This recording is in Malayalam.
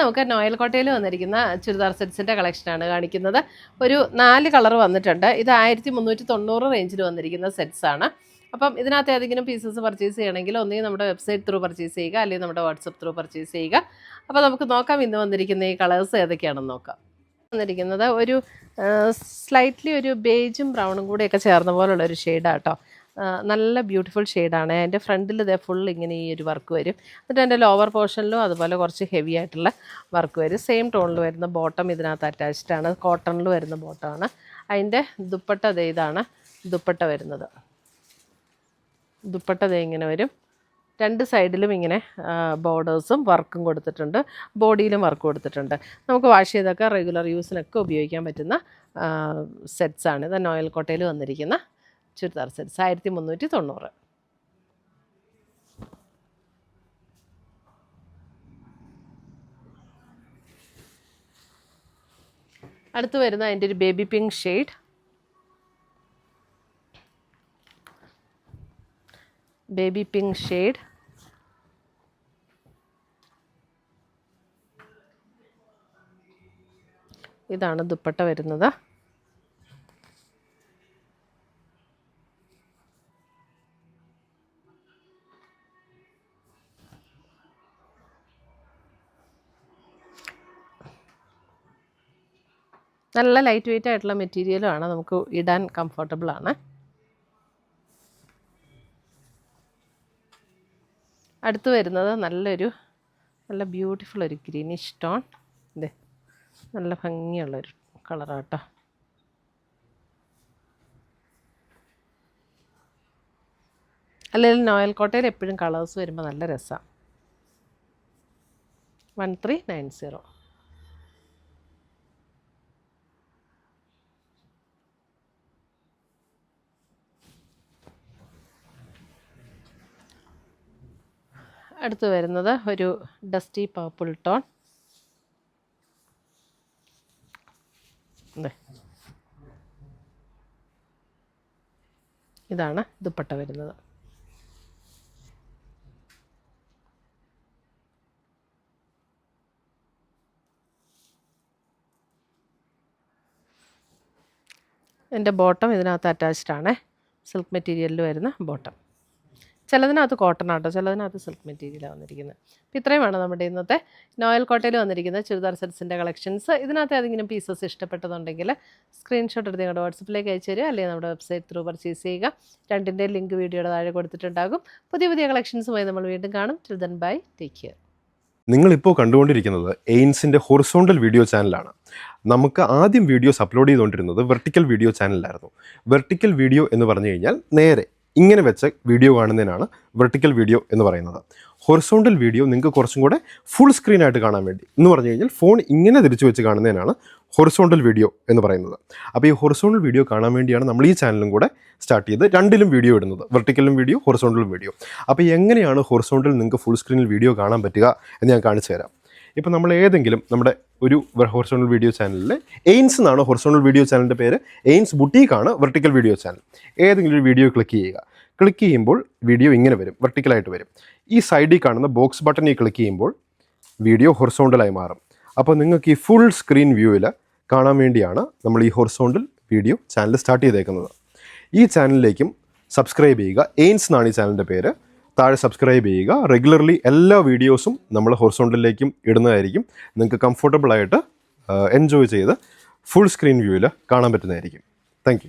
നമുക്ക് നോയൽ കോട്ടയിൽ വന്നിരിക്കുന്ന ചുരിദാർ സെറ്റ്സിന്റെ കളക്ഷനാണ് കാണിക്കുന്നത്. ഒരു നാല് കളർ വന്നിട്ടുണ്ട്. ഇത് ആയിരത്തി മുന്നൂറ്റി തൊണ്ണൂറ് റേഞ്ചിൽ വന്നിരിക്കുന്ന സെറ്റ്സാണ് അപ്പം ഇതിനകത്ത് ഏതെങ്കിലും പീസസ് പർച്ചേസ് ചെയ്യണമെങ്കിൽ ഒന്നേ നമ്മുടെ വെബ്സൈറ്റ് ത്രൂ പർച്ചേസ് ചെയ്യുക അല്ലെങ്കിൽ നമ്മുടെ വാട്സപ്പ് ത്രൂ പർച്ചേസ് ചെയ്യുക. അപ്പോൾ നമുക്ക് നോക്കാം ഇന്ന് വന്നിരിക്കുന്ന ഈ കളേഴ്സ് ഏതൊക്കെയാണെന്ന് നോക്കാം. വന്നിരിക്കുന്നത് ഒരു സ്ലൈറ്റ്ലി ഒരു ബേജും ബ്രൗണും കൂടെയൊക്കെ ചേർന്ന പോലുള്ള ഒരു ഷെയ്ഡാട്ടോ നല്ല ബ്യൂട്ടിഫുൾ ഷെയ്ഡാണ് എന്റെ ഫ്രണ്ടിൽ ഇതേ ഫുൾ ഇങ്ങനെ ഈ ഒരു വർക്ക് വരും. എന്നിട്ട് എന്റെ ലോവർ പോർഷനിലും അതുപോലെ കുറച്ച് ഹെവി ആയിട്ടുള്ള വർക്ക് വരും. സെയിം ടോണിൽ വരുന്ന ബോട്ടം ഇതിനകത്ത് അറ്റാച്ച്ഡ് ആണ്. കോട്ടണിൽ വരുന്ന ബോട്ടമാണ് അതിന്റെ ദുപ്പട്ട ദേ ഇതാണ്. ദുപ്പട്ട വരുന്നത്. ദുപ്പട്ട ദേ ഇങ്ങനെ വരും. രണ്ട് സൈഡിലും ഇങ്ങനെ ബോർഡേഴ്സും വർക്കും കൊടുത്തിട്ടുണ്ട്. ബോഡിയിലും വർക്ക് കൊടുത്തിട്ടുണ്ട്. നമുക്ക് വാഷ് ചെയ്തൊക്കെ റെഗുലർ യൂസിനൊക്കെ ഉപയോഗിക്കാൻ പറ്റുന്ന സെറ്റ്സാണ് ഇത് നോയൽ കോട്ടയിൽ വന്നിരിക്കുന്ന ചുരിദാർ സെറ്റ്സ് ആയിരത്തി മുന്നൂറ്റി തൊണ്ണൂറ്. അടുത്ത് വരുന്ന അതിന്റെ ഒരു baby pink shade baby pink shade ഇതാണ് ദുപ്പട്ട വരുന്നത്. നല്ല ലൈറ്റ് വെയിറ്റ് ആയിട്ടുള്ള മെറ്റീരിയലുമാണ് നമുക്ക് ഇടാൻ കംഫർട്ടബിൾ ആണ്. അടുത്ത് വരുന്നത് നല്ലൊരു നല്ല ബ്യൂട്ടിഫുൾ ഒരു ഗ്രീനിഷ് ടോൺ ഇതേ നല്ല ഭംഗിയുള്ളൊരു കളറാട്ടോ അല്ലെങ്കിൽ നോയൽ കോട്ടയിൽ എപ്പോഴും കളേഴ്സ് വരുമ്പോൾ നല്ല രസമാണ് വൺ ത്രീ നയൻ സീറോ അടുത്ത് വരുന്നത് ഒരു ഡസ്റ്റി പർപ്പിൾ ടോൺ ഇതാണ് ദുപ്പട്ട വരുന്നത്. എന്റെ ബോട്ടം ഇതിനകത്ത് അറ്റാച്ച്ഡ് ആണ്. സിൽക്ക് മെറ്റീരിയലിൽ വരുന്ന ബോട്ടം ചിലതിനകത്ത് കോട്ടൺ ആട്ടോ ചിലതിനകത്ത് സിൽക്ക് മെറ്റീരിയലാണ് വന്നിരിക്കുന്നത്. അപ്പോൾ ഇത്രയുമാണ് നമ്മുടെ ഇന്നത്തെ നോയൽ കോട്ടയിൽ വന്നിരിക്കുന്ന ചുരിദാർ സെറ്റ്സിന്റെ കളക്ഷൻസ് ഇതിനകത്ത് ഏതെങ്കിലും പീസസ് ഇഷ്ടപ്പെട്ടതുണ്ടെങ്കിൽ സ്ക്രീൻഷോട്ട് എടുത്ത് ഞങ്ങളുടെ വാട്സപ്പിലേക്ക് അയച്ചു തരിക അല്ലെങ്കിൽ നമ്മുടെ വെബ്സൈറ്റ് ത്രൂ പർച്ചേസ് ചെയ്യുക. രണ്ടിന്റെ ലിങ്ക് വീഡിയോയുടെ താഴെ കൊടുത്തിട്ടുണ്ടാകും. പുതിയ പുതിയ കളക്ഷൻസുമായി നമ്മൾ വീണ്ടും കാണും. ചിൽഡ്രൻ ബൈ ടേക്ക് കെയർ നിങ്ങളിപ്പോൾ കണ്ടുകൊണ്ടിരിക്കുന്നത് എയിൻസിന്റെ ഹൊറിസോണ്ടൽ വീഡിയോ ചാനലാണ് നമുക്ക് ആദ്യം വീഡിയോസ് അപ്ലോഡ് ചെയ്തുകൊണ്ടിരുന്നത് വെർട്ടിക്കൽ വീഡിയോ ചാനലായിരുന്നു വെർട്ടിക്കൽ വീഡിയോ എന്ന് പറഞ്ഞു കഴിഞ്ഞാൽ നേരെ ഇങ്ങനെ വെച്ച് വീഡിയോ കാണുന്നതിനാണ് വെർട്ടിക്കൽ വീഡിയോ എന്ന് പറയുന്നത്. ഹൊറിസോണ്ടൽ വീഡിയോ നിങ്ങൾക്ക് കുറച്ചും കൂടെ ഫുൾ സ്ക്രീനായിട്ട് കാണാൻ വേണ്ടി. എന്ന് പറഞ്ഞു കഴിഞ്ഞാൽ ഫോൺ ഇങ്ങനെ തിരിച്ചു വെച്ച് കാണുന്നതിനാണ് ഹൊറിസോണ്ടൽ വീഡിയോ എന്ന് പറയുന്നത്. അപ്പോൾ ഈ ഹൊറിസോണ്ടൽ വീഡിയോ കാണാൻ വേണ്ടിയാണ് നമ്മൾ ഈ ചാനലും കൂടെ സ്റ്റാർട്ട് ചെയ്ത് രണ്ടിലും വീഡിയോ ഇടുന്നത്. വെർട്ടിക്കലും വീഡിയോ ഹൊറിസോണ്ടലും വീഡിയോ അപ്പോൾ എങ്ങനെയാണ് ഹൊറിസോണ്ടൽ നിങ്ങൾക്ക് ഫുൾ സ്ക്രീനിൽ വീഡിയോ കാണാൻ പറ്റുക എന്ന് ഞാൻ കാണിച്ചു തരാം. ഇപ്പോൾ നമ്മൾ ഏതെങ്കിലും നമ്മുടെ ഒരു ഹൊറിസോണൽ വീഡിയോ ചാനലിൽ എയിൻസ് എന്നാണ് ഹൊറിസോണൽ വീഡിയോ ചാനലിന്റെ പേര്? എയിൻസ് ബുട്ടീക്കാണ് വെർട്ടിക്കൽ വീഡിയോ ചാനൽ ഏതെങ്കിലും ഒരു വീഡിയോ ക്ലിക്ക് ചെയ്യുക. ക്ലിക്ക് ചെയ്യുമ്പോൾ വീഡിയോ ഇങ്ങനെ വരും. വെർട്ടിക്കലായിട്ട് വരും. ഈ സൈഡിൽ കാണുന്ന ബോക്സ് ബട്ടണിൽ ക്ലിക്ക് ചെയ്യുമ്പോൾ വീഡിയോ ഹൊറിസോണ്ടലായി മാറും. അപ്പോൾ നിങ്ങൾക്ക് ഈ ഫുൾ സ്ക്രീൻ വ്യൂവിൽ കാണാൻ വേണ്ടിയാണ് നമ്മൾ ഈ ഹൊറിസോണ്ടൽ വീഡിയോ ചാനൽ സ്റ്റാർട്ട് ചെയ്തേക്കുന്നത്. ഈ ചാനലിലേക്കും സബ്സ്ക്രൈബ് ചെയ്യുക. എയിൻസ് എന്നാണ് ഈ ചാനലിന്റെ പേര്. താഴെ സബ്സ്ക്രൈബ് ചെയ്യുക. റെഗുലർലി എല്ലാ വീഡിയോസും നമ്മൾ ഹൊറിസോണ്ടലിലേക്കും ഇടുന്നതായിരിക്കും. നിങ്ങൾക്ക് കംഫർട്ടബിളായിട്ട് എൻജോയ് ചെയ്ത് ഫുൾ സ്ക്രീൻ വ്യൂവിൽ കാണാൻ പറ്റുന്നതായിരിക്കും. താങ്ക്